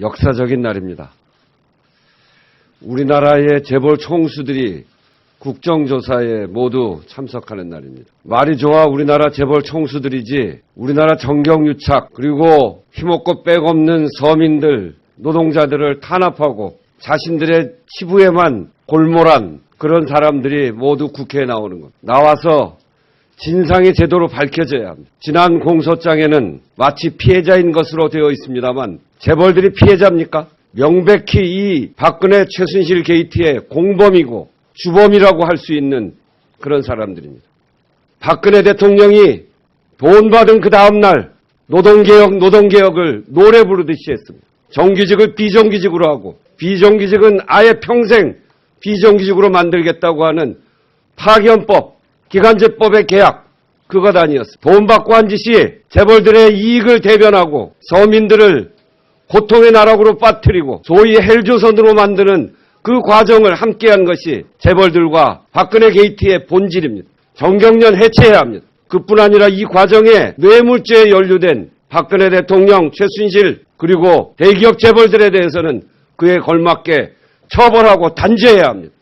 역사적인 날입니다. 우리나라의 재벌 총수들이 국정조사에 모두 참석하는 날입니다. 말이 좋아 우리나라 재벌 총수들이지 우리나라 정경유착 그리고 힘없고 백없는 서민들 노동자들을 탄압하고 자신들의 치부에만 골몰한 그런 사람들이 모두 국회에 나오는 것. 나와서 진상이 제대로 밝혀져야 합니다. 지난 공소장에는 마치 피해자인 것으로 되어 있습니다만 재벌들이 피해자입니까? 명백히 이 박근혜 최순실 게이트의 공범이고 주범이라고 할 수 있는 그런 사람들입니다. 박근혜 대통령이 돈 받은 그 다음날 노동개혁, 노동개혁을 노래 부르듯이 했습니다. 정규직을 비정규직으로 하고 비정규직은 아예 평생 비정규직으로 만들겠다고 하는 파견법, 기간제법의 계약, 그것 아니었어. 돈 받고 한 짓이 재벌들의 이익을 대변하고 서민들을 고통의 나락으로 빠뜨리고 소위 헬조선으로 만드는 그 과정을 함께한 것이 재벌들과 박근혜 게이트의 본질입니다. 정경련 해체해야 합니다. 그뿐 아니라 이 과정에 뇌물죄에 연루된 박근혜 대통령, 최순실 그리고 대기업 재벌들에 대해서는 그에 걸맞게 처벌하고 단죄해야 합니다.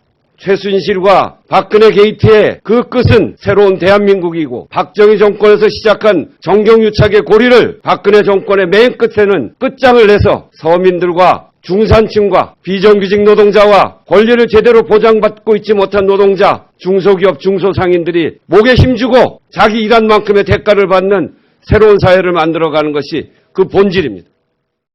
최순실과 박근혜 게이트의 그 끝은 새로운 대한민국이고 박정희 정권에서 시작한 정경유착의 고리를 박근혜 정권의 맨 끝에는 끝장을 내서 서민들과 중산층과 비정규직 노동자와 권리를 제대로 보장받고 있지 못한 노동자, 중소기업, 중소상인들이 목에 힘주고 자기 일한 만큼의 대가를 받는 새로운 사회를 만들어가는 것이 그 본질입니다.